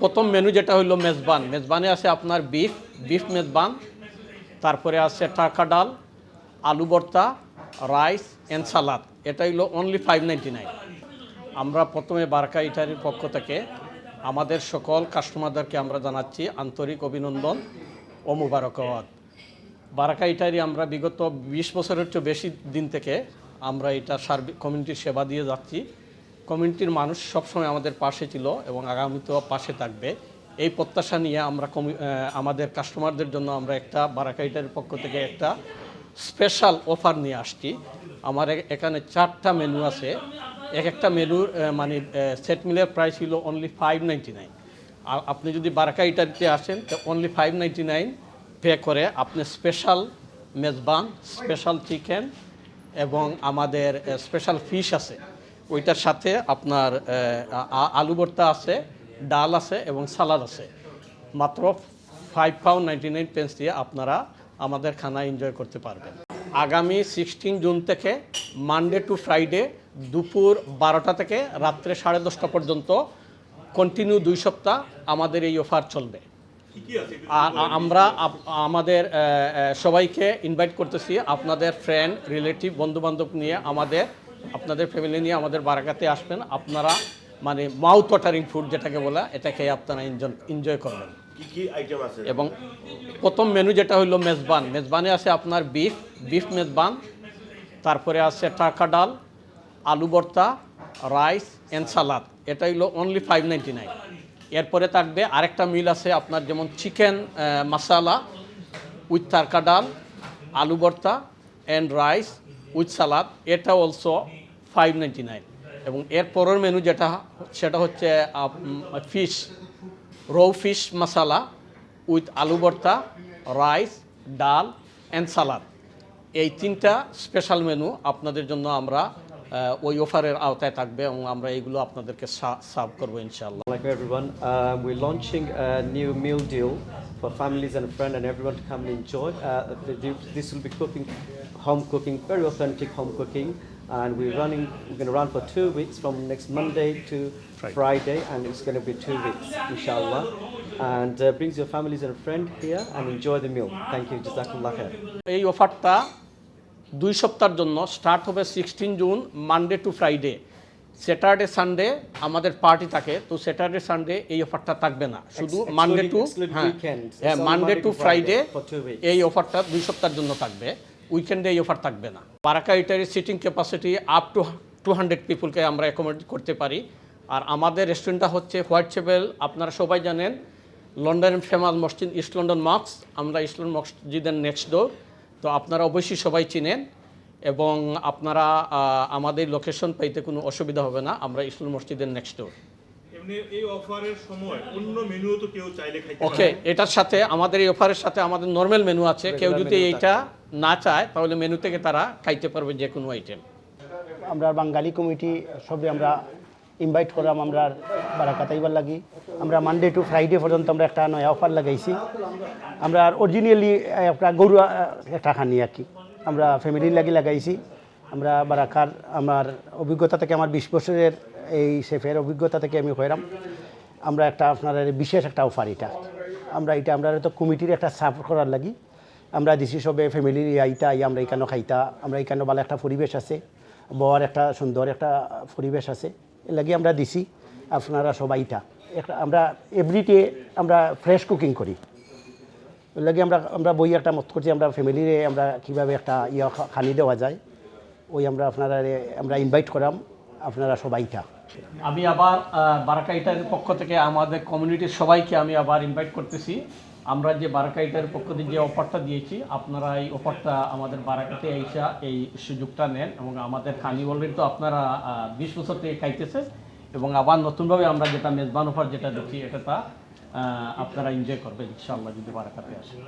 প্রথম মেনু যেটা হইল মেজবান। মেজবানে আছে আপনার বিফ বিফ মেজবান, তারপরে আছে টাকা ডাল, আলু ভর্তা রাইস অ্যান্ড সালাদ এটা হইল অনলি ফাইভ নাইনটি নাইন আমরা প্রথমে বারকা ইটারির পক্ষ থেকে আমাদের সকল কাস্টমারদেরকে আমরা জানাচ্ছি আন্তরিক অভিনন্দন ও মুবারকবাদ। বারাকা ইটারি আমরা বিগত বিশ বছরের চেয়ে বেশি দিন থেকে আমরা এটা সার্বিক কমিউনিটির সেবা দিয়ে যাচ্ছি। কমিউনিটির মানুষ সবসময় আমাদের পাশে ছিল এবং আগামীতেও পাশে থাকবে। এই প্রত্যাশা নিয়ে আমরা আমাদের কাস্টমারদের জন্য আমরা একটা বারাকা ইটারির পক্ষ থেকে একটা স্পেশাল অফার নিয়ে আসছি। আমার এখানে চারটা মেনু আছে। এক একটা আহ, মানে সেট মিলের প্রাইস ছিল অনলি ফাইভ নাইনটি নাইন আপনি যদি বারাকা ইটারিতে আসেন তো only five ninety nine pay করে আপনি স্পেশাল মেজবান স্পেশাল চিকেন এবং আমাদের স্পেশাল ফিশ আছে। ওইটার সাথে আপনার আলু ভর্তা আছে, ডাল আছে এবং সালাদ আছে। মাত্র five pound ninety nine pence দিয়ে আপনারা আমাদের খানা এনজয় করতে পারবেন। আগামী সিক্সটিন জুন থেকে মানডে টু ফ্রাইডে দুপুর বারোটা থেকে রাত্রে সাড়ে দশটা পর্যন্ত কন্টিনিউ দুই সপ্তাহ আমাদের এই অফার চলবে। আমরা আমাদের সবাইকে ইনভাইট করতেছি আপনাদের ফ্রেন্ড রিলেটিভ বন্ধু বান্ধব নিয়ে আমাদের আপনাদের ফ্যামিলি নিয়ে আমাদের বারাকাতে আসবেন। আপনারা মানে মাউথ ওয়াটারিং ফুড যেটাকে বলা এটা খেয়ে আপনারা এনজয় করবেন। এবং প্রথম মেনু যেটা হইল মেজবান। মেজবানে আছে আপনার বিফ বিফ মেজবান তারপরে আছে টাকা ডাল আলু ভর্তা রাইস অ্যান্ড সালাদ এটা হইল অনলি ফাইভ নাইনটি নাইন এরপরে থাকবে আরেকটা মিল আছে আপনার যেমন চিকেন মশালা উইথ তারকা ডাল আলু ভর্তা অ্যান্ড রাইস উইথ সালাদ এটা অলসো ফাইভ নাইনটি নাইন এবং এর পরের মেনু যেটা সেটা হচ্ছে fish rohu fish masala with আলু ভর্তা রাইস ডাল অ্যান্ড সালাদ এই তিনটা স্পেশাল মেনু আপনাদের জন্য আমরা ওই অফারের আওতায় থাকবে এবং আমরা এইগুলো আপনাদেরকে সার্ভ করব ইনশাআল্লাহ। everyone, um, we're launching a new meal deal for families and friends and everyone to come and enjoy. Uh, this will be cooking, home cooking, very authentic home cooking, and we're running. We're going to run for two weeks from next Monday to Friday. Friday, and it's going to be two weeks, inshallah. And uh, brings your families and friends here and enjoy the meal. Thank you, Jazakallah khair. এই অফারটা দুই সপ্তাহের জন্য start হবে sixteen June Monday to Friday Saturday Sunday আমাদের party থাকে তো Saturday Sunday এই অফারটা থাকবে না শুধু মানডে টু হ্যাঁ হ্যাঁ Monday Monday to to Friday. এই অফারটা দুই সপ্তাহের জন্য থাকবে উইকেন্ডে এই অফার থাকবে না। Baraka ইটারির seating capacity up to two hundred পিপুলকে আমরা অ্যাকোমোডেট করতে পারি। আর আমাদের রেস্টুরেন্টটা হচ্ছে হোয়াইট চেপেল আপনারা সবাই জানেন লন্ডনের ফেমাস মসজিদ ইস্ট লন্ডন মক্স আমরা ইস্ট লন্ডন মসজিদের নেক্সট ডোর তো আপনারা অবশ্যই সবাই চিনেন এবং আপনারা আমাদের লোকেশন পাইতে কোনো অসুবিধা হবে না, আমরা ইসলাম মসজিদের নেক্সট ডোর এই অফারের সময় অন্য মেনুও তো কেউ চাইলে খাইতে ওকে এটার সাথে আমাদের এই অফারের সাথে আমাদের নর্মাল মেনু আছে। কেউ যদি এইটা না চায় তাহলে মেনু থেকে তারা খাইতে পারবে যে কোনো আইটেম আমরা বাঙালি কমিটি সবে আমরা ইনভাইট করলাম আমরা বারাকাতাইবার লাগি। আমরা মানডে টু ফ্রাইডে পর্যন্ত আমরা একটা নয়া অফার লাগাইছি। আমরা অরিজিনালি একটা গরু একটা খানি আর কি। আমরা ফ্যামিলির লাগি লাগাইছি। আমরা বারাকার আমার অভিজ্ঞতা থেকে আমার বিশ বছরের এই শেফের অভিজ্ঞতা থেকে আমি হইলাম আমরা একটা আপনার বিশেষ একটা অফার এটা। আমরা এটা, আমরা তো কমিটির একটা সাপোর্ট করার লাগি। আমরা দিছি সবে ফ্যামিলির আইতা আই আমরা এখানে খাইতা। আমরা এখানে ভালো একটা পরিবেশ আছে। বর একটা সুন্দর একটা পরিবেশ আছে। লাগি আমরা দিছি আপনারা সবাইটা একটা, আমরা এভরিডে আমরা ফ্রেশ কুকিং করি। লাগি আমরা আমরা বই একটা মত করছি, আমরা ফ্যামিলিরে আমরা কীভাবে একটা ইয়া খা- খানি দেওয়া যায়। ওই আমরা আপনারা আমরা ইনভাইট করাম। আপনারা সবাইটা আমি আবার বারাকাইটার পক্ষ থেকে আমাদের কমিউনিটির সবাইকে আমি আবার ইনভাইট করতেছি। আমরা যে বারাকা ইটারের পক্ষ থেকে যে অফারটা দিয়েছি, আপনারা এই অফারটা আমাদের বারাকাতে আইসা এই সুযোগটা নেন এবং আমাদের খানি অলরেডি তো আপনারা বিশ বছর থেকে খাইতেছে এবং আবার নতুনভাবে আমরা যেটা মেজবান অফার যেটা দিচ্ছি, এটা তা আপনারা এনজয় করবেন, ইনশাআল্লাহ, যদি বারাকাতে আসেন।